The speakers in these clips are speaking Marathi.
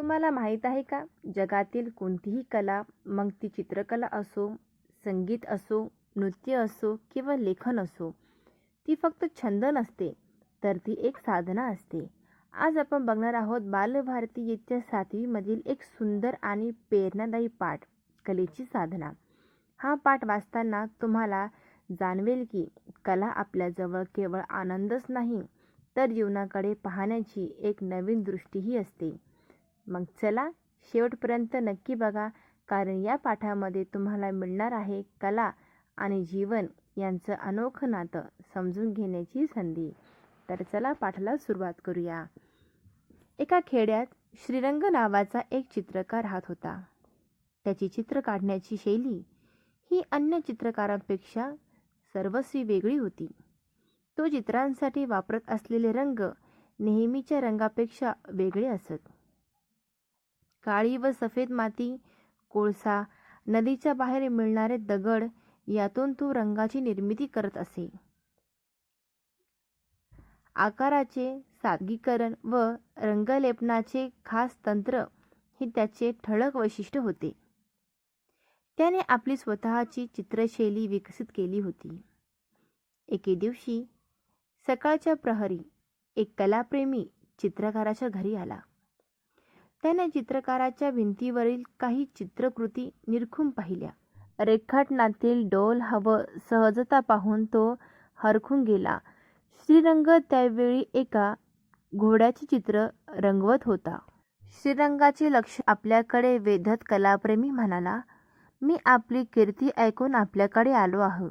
तुम्हाला माहीत आहे का? जगातील कोणतीही कला मग ती चित्रकला असो संगीत असो नृत्य असो किंवा लेखन असो ती फक्त छंद नसते तर ती एक साधना असते. आज आपण बघणार आहोत बालभारती येत्या सातवीमधील एक सुंदर आणि प्रेरणादायी पाठ कलेची साधना. हा पाठ वाचताना तुम्हाला जाणवेल की कला आपल्याजवळ केवळ आनंदच नाही तर जीवनाकडे पाहण्याची एक नवीन दृष्टीही असते. मग चला शेवटपर्यंत नक्की बघा कारण या पाठामध्ये तुम्हाला मिळणार आहे कला आणि जीवन यांचं अनोखं नातं समजून घेण्याची संधी. तर चला पाठाला सुरुवात करूया. एका खेड्यात श्रीरंग नावाचा एक चित्रकार राहत होता. त्याची चित्र काढण्याची शैली ही अन्य चित्रकारांपेक्षा सर्वस्वी वेगळी होती. तो चित्रांसाठी वापरत असलेले रंग नेहमीच्या रंगापेक्षा वेगळे असत. काळी व सफेद माती कोळसा नदीच्या बाहेर मिळणारे दगड यातून तो रंगाची निर्मिती करत असे. आकाराचे सादगीकरण व रंगलेपनाचे खास तंत्र हे त्याचे ठळक वैशिष्ट्य होते. त्याने आपली स्वतःची चित्रशैली विकसित केली होती. एके दिवशी सकाळच्या प्रहरी एक कलाप्रेमी चित्रकाराच्या घरी आला. त्याने चित्रकाराच्या भिंतीवरील काही चित्रकृती निरखून पाहिल्या. रेखाटनातील डोल हवं सहजता पाहून तो हरखून गेला. श्रीरंग त्यावेळी एका घोड्याचे चित्र रंगवत होता. श्रीरंगाचे लक्ष आपल्याकडे वेधत कलाप्रेमी म्हणाला मी आपली कीर्ती ऐकून आपल्याकडे आलो आहो.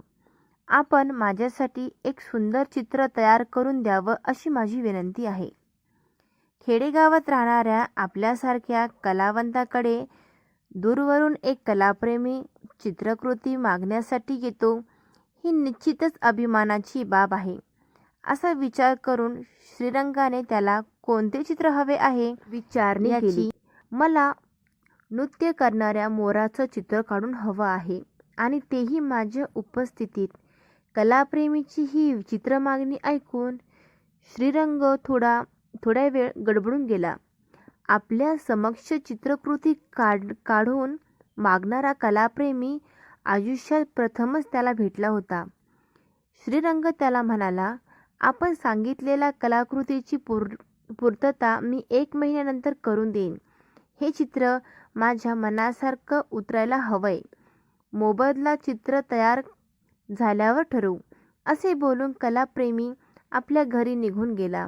आपण माझ्यासाठी एक सुंदर चित्र तयार करून द्यावं अशी माझी विनंती आहे. खेडेगावात राहणाऱ्या आपल्यासारख्या कलावंताकडे दूरवरून एक कलाप्रेमी चित्रकृती मागण्यासाठी येतो ही निश्चितच अभिमानाची बाब आहे. असा विचार करून श्रीरंगाने त्याला कोणते चित्र हवे आहे विचारणी केली. मला नृत्य करणाऱ्या मोराचं चित्र काढून हवं आहे आणि तेही माझ्या उपस्थितीत. कलाप्रेमीची ही चित्र मागणी ऐकून श्रीरंग थोडा थोड्या वेळ गडबडून गेला. आपल्या समक्ष चित्रकृती काढ काढून मागणारा कलाप्रेमी आयुष्यात प्रथमच त्याला भेटला होता. श्रीरंग त्याला म्हणाला आपण सांगितलेल्या कलाकृतीची पूर पूर्तता मी एक महिन्यानंतर करून देईन. हे चित्र माझ्या मनासारखं उतरायला हवंय. मोबदला चित्र तयार झाल्यावर ठरवू असे बोलून कलाप्रेमी आपल्या घरी निघून गेला.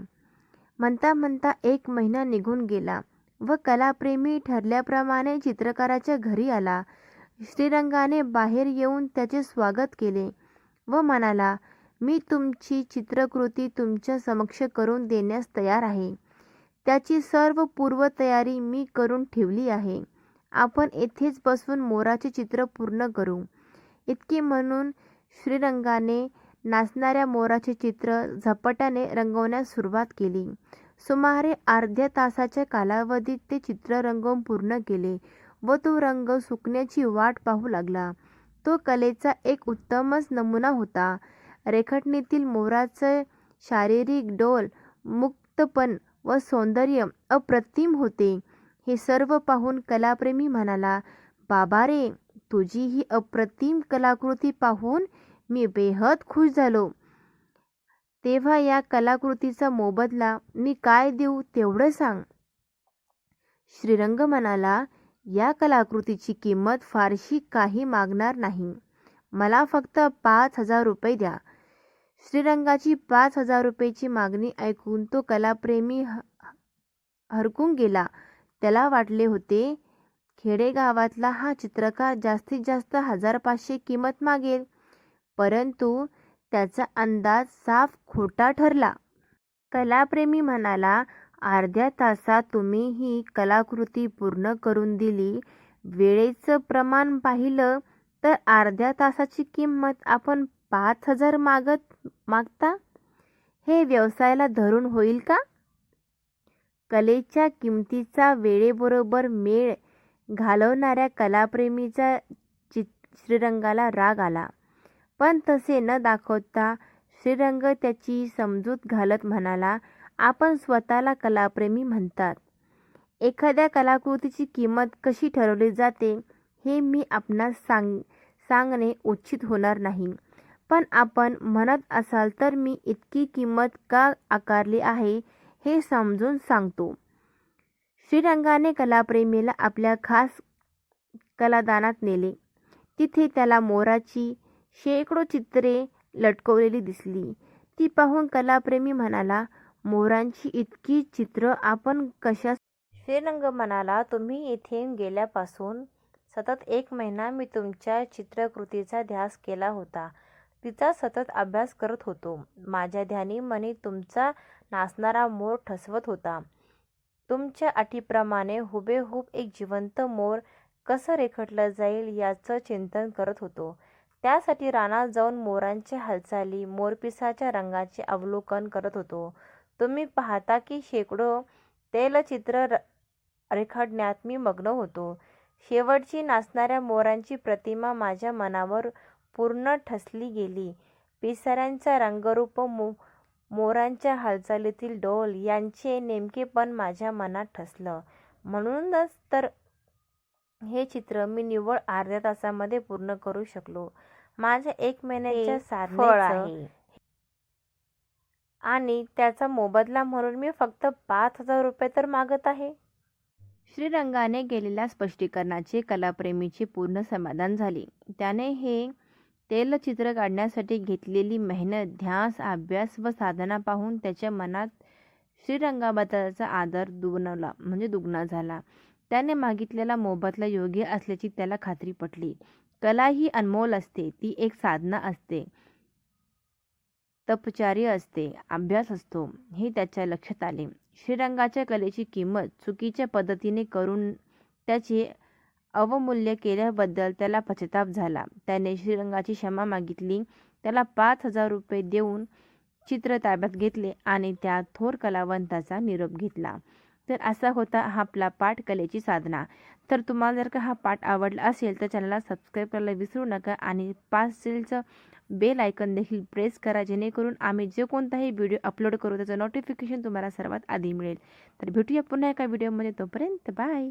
म्हणता म्हणता एक महिना निघून गेला व कलाप्रेमी ठरल्याप्रमाणे चित्रकाराच्या घरी आला. श्रीरंगाने बाहेर येऊन त्याचे स्वागत केले व म्हणाला मी तुमची चित्रकृती तुमच्या समक्ष करून देण्यास तयार आहे. त्याची सर्व पूर्वतयारी मी करून ठेवली आहे. आपण येथेच बसून मोराचे चित्र पूर्ण करू इतके म्हणून श्रीरंगाने नाचणाऱ्या मोराचे चित्र झपाट्याने रंगवण्यास सुरुवात केली. सुमारे अर्ध्या तासाच्या कालावधीत ते चित्र रंगवून पूर्ण केले व तो रंग सुकण्याची वाट पाहू लागला. तो कलेचा एक उत्तमच नमुना होता. रेखाटणीतील मोराचे शारीरिक डोल मुक्तपण व सौंदर्य अप्रतिम होते. हे सर्व पाहून कलाप्रेमी म्हणाला बाबा रे तुझी ही अप्रतिम कलाकृती पाहून मी बेहद खुश झालो. तेव्हा या कलाकृतीचा मोबदला मी काय देऊ तेवढं सांग. श्रीरंग म्हणाला या कलाकृतीची किंमत फारशी काही मागणार नाही. मला फक्त पाच हजार रुपये द्या. श्रीरंगाची पाच हजार रुपयेची मागणी ऐकून तो कलाप्रेमी हरकून गेला. त्याला वाटले होते खेडेगावातला हा चित्रकार जास्तीत जास्त हजार पाचशे किंमत मागेल. परंतु त्याचा अंदाज साफ खोटा ठरला. कलाप्रेमी म्हणाला अर्ध्या तासात तुम्ही ही कलाकृती पूर्ण करून दिली वेळेचं प्रमाण पाहिलं तर अर्ध्या तासाची किंमत आपण पाच हजार मागत मागता? हे व्यवसायाला धरून होईल का? कलेच्या किमतीचा वेळेबरोबर मेळ घालवणाऱ्या कलाप्रेमीचा चित श्रीरंगाला राग आला. पण तसे न दाखवता श्रीरंग त्याची समजूत घालत म्हणाला आपण स्वतःला कलाप्रेमी म्हणतात. एखाद्या कलाकृतीची किंमत कशी ठरवली जाते हे मी आपणास सांग सांगणे उचित होणार नाही. पण आपण म्हणत असाल तर मी इतकी किंमत का आकारली आहे हे समजून सांगतो. श्रीरंगाने कलाप्रेमीला आपल्या खास कलादानात नेले. तिथे त्याला मोराची शेकडो चित्रे लटकवलेली दिसली. ती पाहून कलाप्रेमी म्हणाला मोरांची इतकी चित्र आपण कशा श्रीरंग म्हणाला तुम्ही इथे गेल्यापासून सतत एक महिना मी तुमच्या चित्रकृतीचा ध्यास केला होता. तिचा सतत अभ्यास करत होतो. माझ्या ध्यानी मनी तुमचा नाचणारा मोर ठसवत होता. तुमच्या अटीप्रमाणे हुबेहूब एक जिवंत मोर कसं रेखटलं जाईल याचं चिंतन करत होतो. त्यासाठी रानात जाऊन मोरांच्या हालचाली मोरपिसाच्या रंगाचे अवलोकन करत होतो. तुम्ही पाहता की शेकडो तैलचित्र र रेखाटण्यात मी मग्न होतो. शेवटची नाचणाऱ्या मोरांची प्रतिमा माझ्या मनावर पूर्ण ठसली गेली. पिसाऱ्यांचा रंगरूप मो मोरांच्या हालचालीतील डोल यांचे नेमकेपण माझ्या मनात ठसलं. म्हणूनच तर हे चित्र मी निव्वळ अर्ध्या तासामध्ये पूर्ण करू शकलो. माझ्या एक महिन्याच्या साधनेचं आहे. आणि त्याचा मोबदला म्हणून मी फक्त पाच हजार रुपये तर मागत आहे. श्रीरंगाने केलेल्या स्पष्टीकरणाचे कलाप्रेमीचे पूर्ण समाधान झाले. त्याने हे तैलचित्र काढण्यासाठी घेतलेली मेहनत ध्यास अभ्यास व साधना पाहून त्याच्या मनात श्रीरंगाबद्दलचा आदर दुगणवला म्हणजे दुगणा झाला. त्याने मागितलेला मोबदला योग्य असल्याची त्याला खात्री पटली. कला ही अनमोल असते ती एक साधना असते. तपचार्य असते अभ्यास असतो हे त्याच्या लक्षात आले. श्रीरंगाच्या कलेची किंमत चुकीच्या पद्धतीने करून त्याचे अवमूल्य केल्याबद्दल त्याला पश्चाताप झाला. त्याने श्रीरंगाची क्षमा मागितली त्याला पाच हजार रुपये देऊन चित्र ताब्यात घेतले आणि त्या थोर कलावंताचा निरोप घेतला. तर असा होता हा आपला पाठ कलेची साधना. तर तुम्हाला जर का हा पाठ आवडला असेल तर चॅनलला सबस्क्राईब करायला विसरू नका आणि पाच सेलचं बेल आयकन देखील प्रेस करा जेणेकरून आम्ही जे कोणताही व्हिडिओ अपलोड करू त्याचं नोटिफिकेशन तुम्हाला सर्वात आधी मिळेल. तर भेटूया पुन्हा एका व्हिडिओमध्ये. तोपर्यंत बाय!